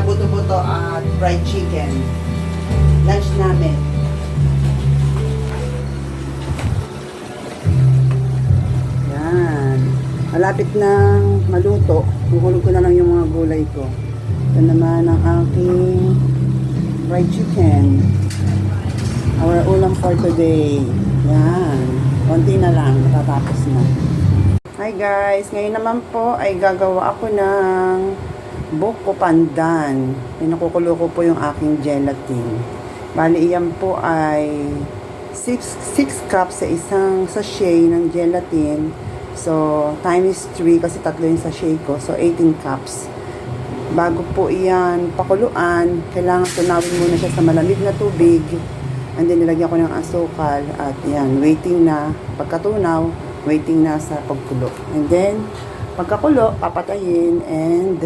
na buto-buto at fried chicken. Lunch namin. Yan. Malapit nang maluto. Huhulog ko na lang yung mga gulay ko. Ito naman ang aking fried chicken. Our ulam for today. Yan. Konti na lang. Matatapos na. Hi guys! Ngayon naman po ay gagawa ako ng buko pandan. Pinakukulo ko po yung aking gelatin. Bali, iyan po ay 6 cups sa isang sachet ng gelatin. So, time is 3 kasi tatlo yung sachet ko. So, 18 cups. Bago po iyan pakuluan, kailangan tunawin muna siya sa malamig na tubig. And then, nilagyan ko ng asukal. At yan, waiting na. Pagkatunaw, waiting na sa pagkulo. And then, pagkakulo, papatayin and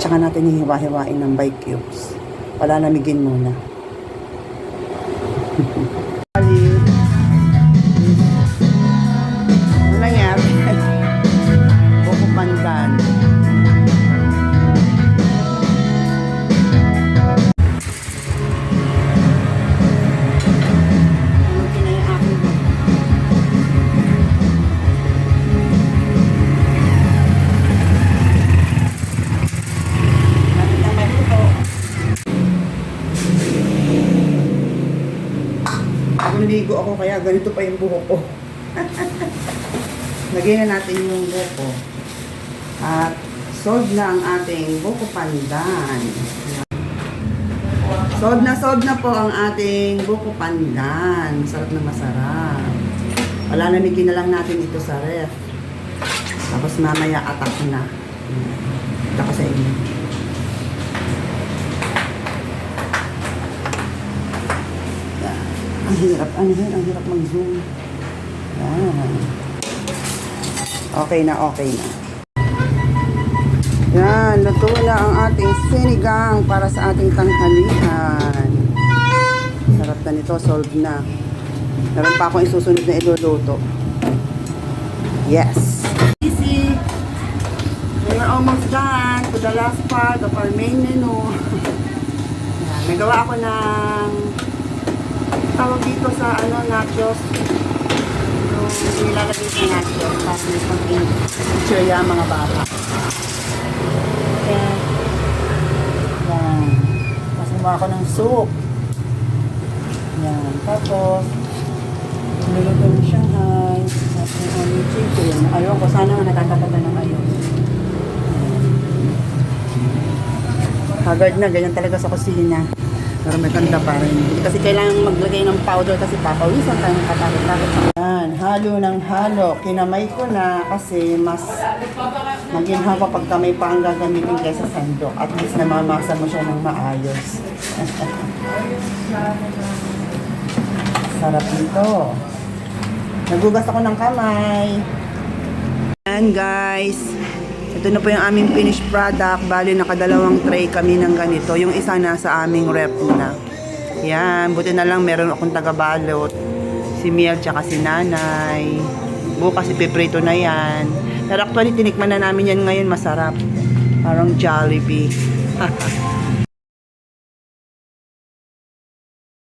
tsaka natin hihiwa-hiwain ng by cubes. Palalamigin muna. Ako kaya ganito pa yung buhok ko. Lagyan na natin yung buko. At solve na ang ating buko pandan. Solve na solve na po ang ating buko pandan. Sarap na masarap. Wala namigin na lang natin ito sa ref. Tapos mamaya atak na. Ito ko sa inyo. Ang hirap, ano yun? Ang hirap mag-zoom. Yan. Okay na, okay na. Yan, luto na ang ating sinigang para sa ating tanghalian. Sarap na nito, solve na. Meron pa akong isusunod na iluluto. Yes. Easy. We're almost done to the last part of our main menu. Nagawa ako ng tawag dito sa ano, nachos. Yung nilalagay sa nachos. Tapos may konting yan, mga bata. Okay. Yan. Tapos gumawa ako ng soup. Yan. Tapos, niluluto ng Shanghai. Tapos yung aming chicken. Ayaw ko, sana nga nakakataga ng ayaw. Haggard na, ganyan talaga sa kusina. Pero may tanda pa rin. Kasi kailangan maglagay ng powder kasi papawisan tayo ng katakot-takot. Yan, halo ng halo. Kinamay ko na kasi mas maginhawa pag kamay pa ang gagamitin kaysa sandok. At least namamasa mo siya ng maayos. Sarap nito. Nagugas ako ng kamay. Yan guys. Ito na po yung aming finished product. Bali, nakadalawang tray kami ng ganito. Yung isa na sa aming rep na. Yan. Buti na lang meron akong taga-balot. Si Miel tsaka si Nanay. Bukas ipiprito na yan. Pero actually, tinikman na namin yan ngayon. Masarap. Parang Jollibee.